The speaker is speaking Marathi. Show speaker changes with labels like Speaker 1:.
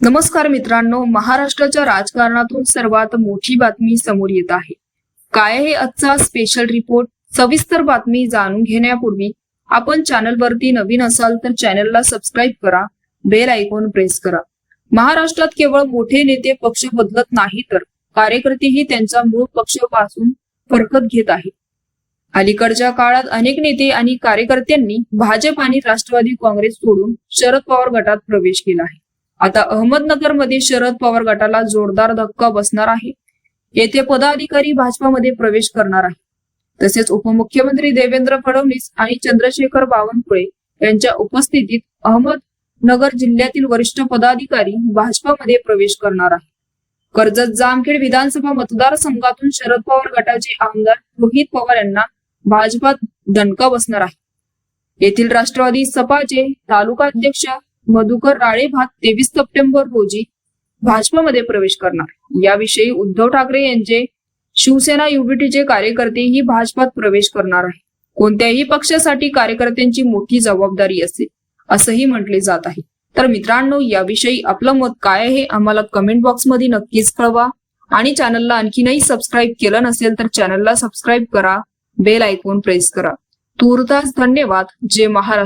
Speaker 1: नमस्कार मित्रांनो महाराष्ट्राच्या राजकारणातून सर्वात मोठी बातमी समोर येत आहे. काय आहे आजचा स्पेशल रिपोर्ट सविस्तर बातमी जाणून घेण्यापूर्वी आपण चॅनलवरती नवीन असाल तर चॅनलला सबस्क्राईब करा बेल आयकॉन प्रेस करा. महाराष्ट्रात केवळ मोठे नेते पक्ष बदलत नाही तर कार्यकर्तेही त्यांचा मूळ पक्षापासून फरकत घेत आहेत. अलीकडच्या काळात अनेक नेते आणि कार्यकर्त्यांनी भाजप आणि राष्ट्रवादी काँग्रेस सोडून शरद पवार गटात प्रवेश केला आहे. आता अहमदनगरमध्ये शरद पवार गटाला जोरदार धक्का बसणार आहे. येथे पदाधिकारी भाजपामध्ये प्रवेश करणार आहे. तसेच उपमुख्यमंत्री देवेंद्र फडणवीस आणि चंद्रशेखर बावनकुळे यांच्या उपस्थितीत अहमदनगर जिल्ह्यातील वरिष्ठ पदाधिकारी भाजपामध्ये प्रवेश करणार आहे. कर्जत जामखेड विधानसभा मतदारसंघातून शरद पवार गटाचे आमदार रोहित पवार यांना भाजपात दणका बसणार आहे. येथील राष्ट्रवादी सपाचे तालुका अध्यक्ष मधुकर राळे भाग तेवीस सप्टेंबर रोजी भाजपमध्ये प्रवेश करणार. याविषयी उद्धव ठाकरे यांचे शिवसेना युबीटीचे कार्यकर्तेही भाजपात प्रवेश करणार आहे कोणत्याही पक्षासाठी कार्यकर्त्यांची मोठी जबाबदारी असते असंही म्हटले जात आहे. तर मित्रांनो याविषयी आपलं मत काय आहे आम्हाला कमेंट बॉक्समध्ये नक्कीच कळवा. आणि चॅनलला आणखीनही सबस्क्राईब केलं नसेल तर चॅनलला सबस्क्राईब करा. बेल आयकॉन प्रेस करा. तूर्तास धन्यवाद. जय महाराष्ट्र.